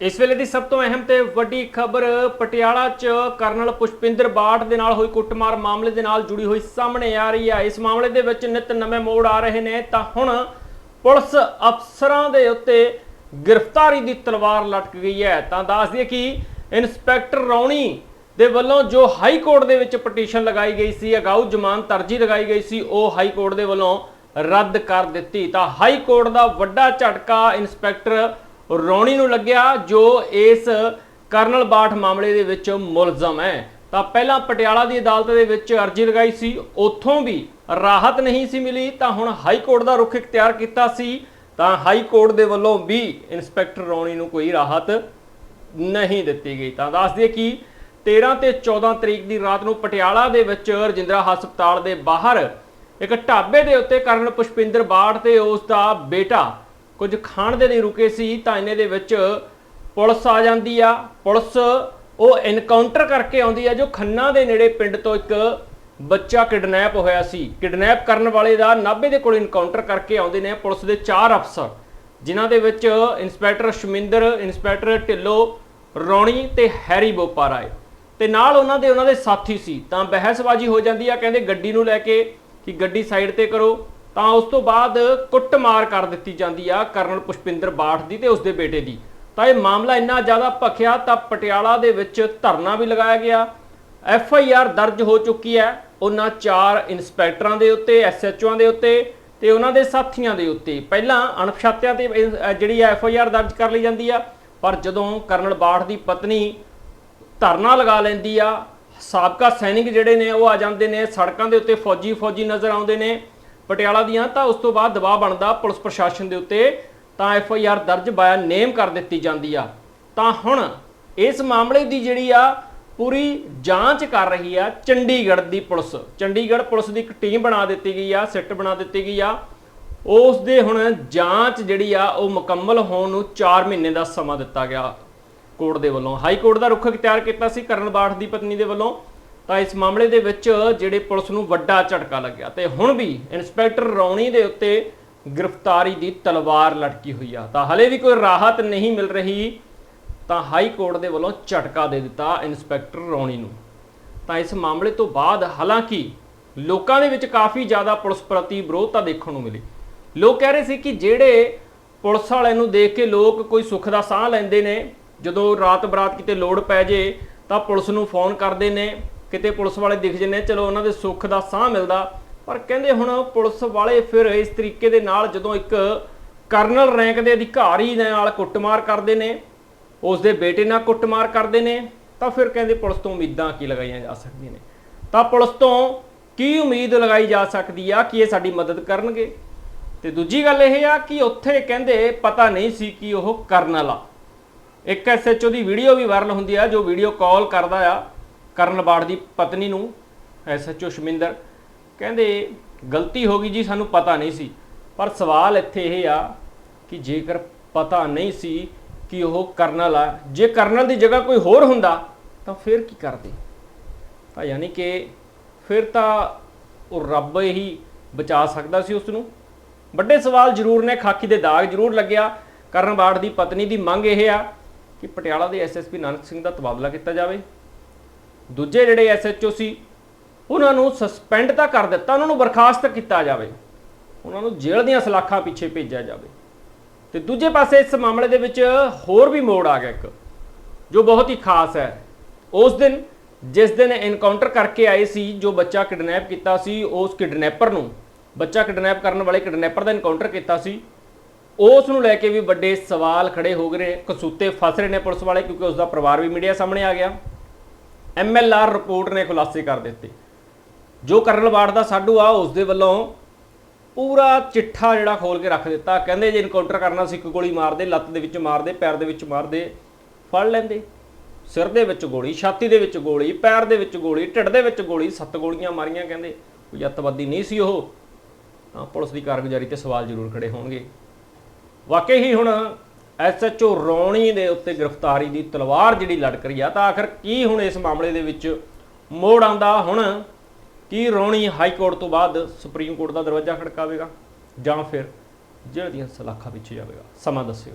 ਇਸ ਵੇਲੇ ਦੀ ਸਭ ਤੋਂ ਅਹਿਮ ਤੇ ਵੱਡੀ ਖਬਰ ਪਟਿਆਲਾ 'ਚ ਕਰਨਲ ਪੁਸ਼ਪਿੰਦਰ ਬਾਠ ਦੇ ਨਾਲ ਹੋਈ ਕੁੱਟਮਾਰ ਮਾਮਲੇ ਦੇ ਨਾਲ ਜੁੜੀ ਹੋਈ ਸਾਹਮਣੇ ਆ ਰਹੀ ਹੈ ਇਸ ਮਾਮਲੇ ਦੇ ਵਿੱਚ ਨਿਤ ਨਵੇਂ ਮੋੜ ਆ ਰਹੇ ਨੇ ਤਾਂ ਹੁਣ ਪੁਲਿਸ ਅਫਸਰਾਂ ਦੇ ਉੱਤੇ ਗ੍ਰਿਫਤਾਰੀ ਦੀ ਤਲਵਾਰ ਲਟਕ ਗਈ ਹੈ। ਤਾਂ ਦੱਸ ਦਈਏ ਕਿ ਇਨਸਪੈਕਟਰ ਰੌਣੀ ਦੇ ਵੱਲੋਂ ਜੋ ਹਾਈ ਕੋਰਟ ਦੇ ਵਿੱਚ ਪਟੀਸ਼ਨ ਲਗਾਈ ਗਈ ਸੀ, ਅਗਾਊ ਜ਼ਮਾਨਤ ਅਰਜੀ ਲਗਾਈ ਗਈ ਸੀ, ਉਹ ਹਾਈ ਕੋਰਟ ਦੇ ਵੱਲੋਂ ਰੱਦ ਕਰ ਦਿੱਤੀ। ਤਾਂ ਹਾਈ ਕੋਰਟ ਦਾ ਵੱਡਾ ਝਟਕਾ ਇਨਸਪੈਕਟਰ ਰੌਣੀ ਨੂੰ ਲੱਗਿਆ ਜੋ ਇਸ ਕਰਨਲ ਬਾਠ ਮਾਮਲੇ ਦੇ ਵਿੱਚ ਮੁਲਜ਼ਮ ਹੈ। ਤਾਂ ਪਹਿਲਾਂ ਪਟਿਆਲਾ ਦੀ ਅਦਾਲਤ ਦੇ ਵਿੱਚ ਅਰਜੀ ਲਗਾਈ ਸੀ, ਉੱਥੋਂ ਵੀ ਰਾਹਤ ਨਹੀਂ ਸੀ ਮਿਲੀ, ਤਾਂ ਹੁਣ ਹਾਈ ਕੋਰਟ ਦਾ ਰੁਖ ਇਖਤਿਆਰ ਕੀਤਾ ਸੀ। ਤਾਂ ਹਾਈ ਕੋਰਟ ਦੇ ਵੱਲੋਂ ਵੀ ਇਨਸਪੈਕਟਰ ਰੌਣੀ ਨੂੰ ਕੋਈ ਰਾਹਤ ਨਹੀਂ ਦਿੱਤੀ ਗਈ। ਤਾਂ ਦੱਸ ਦਈਏ ਕਿ 13 ਤੇ 14 ਤਰੀਕ ਦੀ ਰਾਤ ਨੂੰ ਪਟਿਆਲਾ ਦੇ ਵਿੱਚ ਰਜਿੰਦਰਾ ਹਸਪਤਾਲ ਦੇ ਬਾਹਰ ਇੱਕ ਢਾਬੇ ਦੇ ਉੱਤੇ ਕਰਨਲ ਪੁਸ਼ਪਿੰਦਰ ਬਾੜ ਤੇ ਉਸ ਦਾ ਬੇਟਾ ਕੁਝ ਖਾਣ ਦੇ ਲਈ ਰੁਕੇ ਸੀ, ਤਾਂ ਇਹਨੇ ਦੇ ਵਿੱਚ ਪੁਲਿਸ ਆ ਜਾਂਦੀ ਆ। ਪੁਲਿਸ ਉਹ ਇਨਕਾਊਂਟਰ ਕਰਕੇ ਆਉਂਦੀ ਆ, ਜੋ ਖੰਨਾ ਦੇ ਨੇੜੇ ਪਿੰਡ ਤੋਂ ਇੱਕ ਬੱਚਾ ਕਿਡਨੈਪ ਹੋਇਆ ਸੀ। ਕਿਡਨੈਪ ਕਰਨ ਵਾਲੇ ਦਾ ਨਾਭੇ ਦੇ ਕੋਲ ਇਨਕਾਊਂਟਰ ਕਰਕੇ ਆਉਂਦੇ ਨੇ ਪੁਲਿਸ ਦੇ ਚਾਰ ਅਫਸਰ, ਜਿਨ੍ਹਾਂ ਦੇ ਵਿੱਚ inspector Shaminder, inspector Dhillon, Ronnie ਤੇ ਹੈਰੀ ਬੋਪਾਰਾਏ। ਤੇ ਨਾਲ ਉਹਨਾਂ ਦੇ ਉਹਨਾਂ ਦੇ ਸਾਥੀ ਸੀ। ਤਾਂ ਬਹਿਸਬਾਜ਼ੀ ਹੋ ਜਾਂਦੀ ਆ, ਕਹਿੰਦੇ ਗੱਡੀ ਨੂੰ ਲੈ ਕੇ ਕਿ ਗੱਡੀ ਸਾਈਡ ਤੇ ਕਰੋ। ਤਾਂ ਉਸ ਤੋਂ ਬਾਅਦ ਕੁੱਟਮਾਰ ਕਰ ਦਿੱਤੀ ਜਾਂਦੀ ਆ ਕਰਨਲ ਪੁਸ਼ਪਿੰਦਰ ਬਾਠ ਦੀ ਤੇ ਉਸਦੇ ਬੇਟੇ ਦੀ। ਤਾਂ ਇਹ ਮਾਮਲਾ ਇੰਨਾ ਜ਼ਿਆਦਾ ਭਖਿਆ ਤਾਂ ਪਟਿਆਲਾ ਦੇ ਵਿੱਚ ਧਰਨਾ ਵੀ ਲਗਾਇਆ ਗਿਆ। ਐਫ ਆਈ ਆਰ ਦਰਜ ਹੋ ਚੁੱਕੀ ਹੈ ਉਹਨਾਂ ਚਾਰ ਇਨਸਪੈਕਟਰਾਂ ਦੇ ਉੱਤੇ ਐਸਐਚਓਆਂ ਦੇ ਉੱਤੇ ਤੇ ਉਹਨਾਂ ਦੇ ਸਾਥੀਆਂ ਦੇ ਉੱਤੇ। ਪਹਿਲਾਂ ਅਣਪਛਾਤਿਆਂ ਤੇ ਇਹ, ਅਹ, ਜਿਹੜੀ ਐਫ ਆਈ ਆਰ ਦਰਜ ਕਰ ਲਈ ਜਾਂਦੀ ਆ ਪਰ ਜਦੋਂ ਕਰਨਲ ਬਾਠ ਦੀ ਪਤਨੀ ਧਰਨਾ ਲਗਾ ਲੈਂਦੀ ਆ ਸਾਬਕਾ ਸੈਨਿਕ ਜਿਹੜੇ ਨੇ ਉਹ ਆ ਜਾਂਦੇ ਨੇ ਸੜਕਾਂ ਦੇ ਉੱਤੇ ਫੌਜੀ ਫੌਜੀ ਨਜ਼ਰ ਆਉਂਦੇ ਨੇ ਪਟਿਆਲਾ ਦੀਆਂ, ਤਾਂ ਉਸ ਤੋਂ ਬਾਅਦ ਦਬਾਅ ਬਣਦਾ ਪੁਲਿਸ ਪ੍ਰਸ਼ਾਸਨ ਦੇ ਉੱਤੇ, ਤਾਂ ਐਫ ਆਈ ਆਰ ਦਰਜ ਬਾਇਆ ਨੇਮ ਕਰ ਦਿੱਤੀ ਜਾਂਦੀ ਆ। ਤਾਂ ਹੁਣ ਇਸ ਮਾਮਲੇ ਦੀ ਜਿਹੜੀ ਆ ਪੂਰੀ ਜਾਂਚ ਕਰ ਰਹੀ ਆ ਚੰਡੀਗੜ੍ਹ ਦੀ ਪੁਲਿਸ। ਚੰਡੀਗੜ੍ਹ ਪੁਲਿਸ ਦੀ ਇੱਕ ਟੀਮ ਬਣਾ ਦਿੱਤੀ ਗਈ ਆ, ਸਿੱਟ ਬਣਾ ਦਿੱਤੀ ਗਈ ਆ। ਉਸ ਦੇ ਹੁਣ ਜਾਂਚ ਜਿਹੜੀ ਆ, ਉਹ ਮੁਕੰਮਲ ਹੋਣ ਨੂੰ 4 ਮਹੀਨੇ ਦਾ ਸਮਾਂ ਦਿੱਤਾ ਗਿਆ। ਕੋਰਟ ਦੇ ਵੱਲੋਂ। ਹਾਈ ਕੋਰਟ ਦਾ ਰੁਖ ਅਖਤਿਆਰ ਕੀਤਾ ਸੀ ਕਰਨ ਬਾਠ ਦੀ ਪਤਨੀ ਦੇ ਵੱਲੋਂ। ਤਾਂ ਇਸ ਮਾਮਲੇ ਦੇ ਵਿੱਚ ਜਿਹੜੇ ਪੁਲਿਸ ਨੂੰ ਵੱਡਾ ਝਟਕਾ ਲੱਗਿਆ ਤੇ ਹੁਣ ਵੀ ਇੰਸਪੈਕਟਰ ਰੌਣੀ ਦੇ ਉੱਤੇ ਗ੍ਰਿਫਤਾਰੀ ਦੀ ਤਲਵਾਰ ਲਟਕੀ ਹੋਈ ਆ। ਤਾਂ ਹਲੇ ਵੀ ਕੋਈ ਰਾਹਤ ਨਹੀਂ ਮਿਲ ਰਹੀ, ਤਾਂ ਹਾਈ ਕੋਰਟ ਦੇ ਵੱਲੋਂ ਝਟਕਾ ਦੇ ਦਿੱਤਾ ਇੰਸਪੈਕਟਰ ਰੌਣੀ ਨੂੰ। ਤਾਂ ਇਸ ਮਾਮਲੇ ਤੋਂ ਬਾਅਦ ਹਾਲਾਂਕਿ ਲੋਕਾਂ ਦੇ ਵਿੱਚ ਕਾਫੀ ਜ਼ਿਆਦਾ ਪੁਲਿਸ ਪ੍ਰਤੀ ਵਿਰੋਧਤਾ ਦੇਖਣ ਨੂੰ ਮਿਲੀ। ਲੋਕ ਕਹਿ ਰਹੇ ਸੀ ਕਿ ਜਿਹੜੇ ਪੁਲਿਸ ਵਾਲਿਆਂ ਨੂੰ ਦੇਖ ਕੇ ਲੋਕ ਕੋਈ ਸੁੱਖ ਦਾ ਸਾਹ ਲੈਂਦੇ ਨੇ, ਜਦੋਂ ਰਾਤ ਬਰਾਤ ਕਿਤੇ ਲੋੜ ਪੈ ਜੇ ਤਾਂ ਪੁਲਿਸ ਨੂੰ ਫੋਨ ਕਰਦੇ ਨੇ ਕਿਤੇ ਪੁਲਿਸ ਵਾਲੇ ਦਿਖ ਜੰਨੇ ਚਲੋ ਉਹਨਾਂ ਦੇ ਸੁੱਖ ਦਾ ਸਾਹ ਮਿਲਦਾ। ਪਰ ਕਹਿੰਦੇ ਹੁਣ ਪੁਲਿਸ ਵਾਲੇ ਫਿਰ ਇਸ ਤਰੀਕੇ ਦੇ ਨਾਲ ਜਦੋਂ ਇੱਕ ਕਰਨਲ ਰੈਂਕ ਦੇ ਅਧਿਕਾਰੀ ਦੇ ਨਾਲ ਕੁੱਟਮਾਰ ਕਰਦੇ ਨੇ ਉਸ ਦੇ ਬੇਟੇ ਨਾਲ ਕੁੱਟਮਾਰ ਕਰਦੇ ਨੇ, ਤਾਂ ਫਿਰ ਕਹਿੰਦੇ ਪੁਲਿਸ ਤੋਂ ਉਮੀਦਾਂ ਕੀ ਲਗਾਈਆਂ ਜਾ ਸਕਦੀਆਂ ਨੇ? ਤਾਂ ਪੁਲਿਸ ਤੋਂ ਕੀ ਉਮੀਦ ਲਗਾਈ ਜਾ ਸਕਦੀ ਆ ਕਿ ਇਹ ਸਾਡੀ ਮਦਦ ਕਰਨਗੇ? ਤੇ ਦੂਜੀ ਗੱਲ ਇਹ ਆ ਕਿ ਉੱਥੇ ਕਹਿੰਦੇ ਪਤਾ ਨਹੀਂ ਸੀ ਕਿ ਉਹ ਕਰਨਲ ਆ। ਇੱਕ ਐਸਐਚਓ ਦੀ ਵੀਡੀਓ ਵੀ ਵਾਇਰਲ ਹੁੰਦੀ ਆ, ਜੋ ਵੀਡੀਓ ਕਾਲ ਕਰਦਾ ਆ। ਕਰਨ ਬਾੜ ਦੀ ਪਤਨੀ ਨੂੰ ਐਸਐਚਓ ਸ਼ਮਿੰਦਰ, ਕਹਿੰਦੇ, ਗਲਤੀ ਹੋ ਗਈ ਜੀ, ਸਾਨੂੰ ਪਤਾ ਨਹੀਂ ਸੀ। ਪਰ ਸਵਾਲ ਇੱਥੇ ਇਹ ਆ ਕਿ ਜੇਕਰ ਪਤਾ ਨਹੀਂ ਸੀ ਕਿ ਉਹ ਕਰਨਲ ਆ ਜੇ ਕਰਨਲ ਦੀ ਜਗ੍ਹਾ ਕੋਈ ਹੋਰ ਹੁੰਦਾ, ਤਾਂ ਫਿਰ ਕੀ ਕਰਦੇ? ਤਾਂ ਯਾਨੀ ਕਿ ਫਿਰ ਤਾਂ ਉਹ ਰੱਬ ਹੀ ਬਚਾ ਸਕਦਾ ਸੀ ਉਸ ਨੂੰ ਵੱਡੇ ਸਵਾਲ ਜ਼ਰੂਰ ਨੇ, ਖਾਕੀ ਦੇ ਦਾਗ ਜ਼ਰੂਰ ਲੱਗਿਆ। ਕਰਨ ਬਾੜ ਦੀ ਪਤਨੀ ਦੀ ਮੰਗ ਇਹ ਆ ਕਿ ਪਟਿਆਲਾ ਦੇ ਐਸਐਸਪੀ ਨਾਨਕ ਸਿੰਘ ਦਾ ਤਬਾਦਲਾ ਕੀਤਾ ਜਾਵੇ। ਦੂਜੇ ਜਿਹੜੇ ਐਸਐਚਓ ਸੀ, ਉਹਨਾਂ ਨੂੰ ਸਸਪੈਂਡ ਤਾਂ ਕਰ ਦਿੱਤਾ, ਉਹਨਾਂ ਨੂੰ ਬਰਖਾਸਤ ਕੀਤਾ ਜਾਵੇ। ਉਹਨਾਂ ਨੂੰ ਜੇਲ੍ਹ ਦੀਆਂ ਸਲਾਖਾਂ ਪਿੱਛੇ ਭੇਜਿਆ ਜਾਵੇ। ਤੇ ਦੂਜੇ ਪਾਸੇ ਇਸ ਮਾਮਲੇ ਦੇ ਵਿੱਚ ਹੋਰ ਵੀ ਮੋੜ ਆ ਗਿਆ ਇੱਕ, ਜੋ ਬਹੁਤ ਹੀ ਖਾਸ ਹੈ। ਉਸ ਦਿਨ, ਜਿਸ ਦਿਨ ਐਨਕਾਊਂਟਰ ਕਰਕੇ ਆਏ ਸੀ, ਜੋ ਬੱਚਾ ਕਿਡਨੈਪ ਕੀਤਾ ਸੀ, ਉਸ ਕਿਡਨੈਪਰ ਨੂੰ, ਬੱਚਾ ਕਿਡਨੈਪ ਕਰਨ ਵਾਲੇ ਕਿਡਨੈਪਰ ਦਾ ਐਨਕਾਊਂਟਰ ਕੀਤਾ ਸੀ, ਉਸ ਨੂੰ ਲੈ ਕੇ ਵੀ ਵੱਡੇ ਸਵਾਲ ਖੜੇ ਹੋ ਗਏ ਨੇ, ਕਸੂਤੇ ਫਸ ਰਹੇ ਨੇ ਪੁਲਿਸ ਵਾਲੇ, ਕਿਉਂਕਿ ਉਸ ਦਾ ਪਰਿਵਾਰ ਵੀ ਮੀਡੀਆ ਸਾਹਮਣੇ ਆ ਗਿਆ। ਐਮਐਲਆਰ ਰਿਪੋਰਟ ਨੇ ਖੁਲਾਸੇ ਕਰ ਦਿੱਤੇ। ਜੋ ਕਰਨਲ ਬਾੜ ਦਾ ਸਾਡੂ ਆ ਉਸ ਦੇ ਵੱਲੋਂ ਪੂਰਾ ਚਿੱਠਾ ਜਿਹੜਾ ਖੋਲ ਕੇ ਰੱਖ ਦਿੱਤਾ। ਕਹਿੰਦੇ ਜੇ ਇਨਕਾਊਂਟਰ ਕਰਨਾ ਸੀ, ਇੱਕ ਗੋਲੀ ਮਾਰਦੇ ਲੱਤ ਦੇ ਵਿੱਚ ਮਾਰਦੇ ਪੈਰ ਦੇ ਵਿੱਚ ਮਾਰਦੇ ਫੜ ਲੈਂਦੇ। ਸਿਰ ਦੇ ਵਿੱਚ ਗੋਲੀ, ਛਾਤੀ ਦੇ ਵਿੱਚ ਗੋਲੀ, ਪੈਰ ਦੇ ਵਿੱਚ ਗੋਲੀ, ਢਿੱਡ ਦੇ ਵਿੱਚ ਗੋਲੀ, ਸੱਤ ਗੋਲੀਆਂ ਮਾਰੀਆਂ, ਕਹਿੰਦੇ। ਕੋਈ ਅੱਤਵਾਦੀ ਨਹੀਂ ਸੀ ਉਹ। ਤਾਂ ਪੁਲਿਸ ਦੀ ਕਾਰਗੁਜ਼ਾਰੀ ਤੇ ਸਵਾਲ ਜ਼ਰੂਰ ਖੜੇ ਹੋਣਗੇ। ਵਾਕਈ ਹੀ ਹੁਣ ਐਸਐਚਓ ਰੌਣੀ ਦੇ ਉੱਤੇ ਗ੍ਰਿਫਤਾਰੀ ਦੀ ਤਲਵਾਰ ਜਿਹੜੀ ਲੜਕ ਰਹੀ ਆ, ਤਾਂ ਆਖਰ ਕੀ ਹੁਣ ਇਸ ਮਾਮਲੇ ਦੇ ਵਿੱਚ ਮੋੜ ਆਂਦਾ ਹੁਣ ਕੀ ਰੌਣੀ ਹਾਈ ਕੋਰਟ ਤੋਂ ਬਾਅਦ ਸੁਪਰੀਮ ਕੋਰਟ ਦਾ ਦਰਵਾਜ਼ਾ ਖੜਕਾਵੇਗਾ ਜਾਂ ਫਿਰ ਜੇਲ੍ਹ ਦੀਆਂ ਸਲਾਖਾਂ ਪਿੱਛੇ ਜਾਵੇਗਾ? ਸਮਾਂ ਦੱਸਿਓ।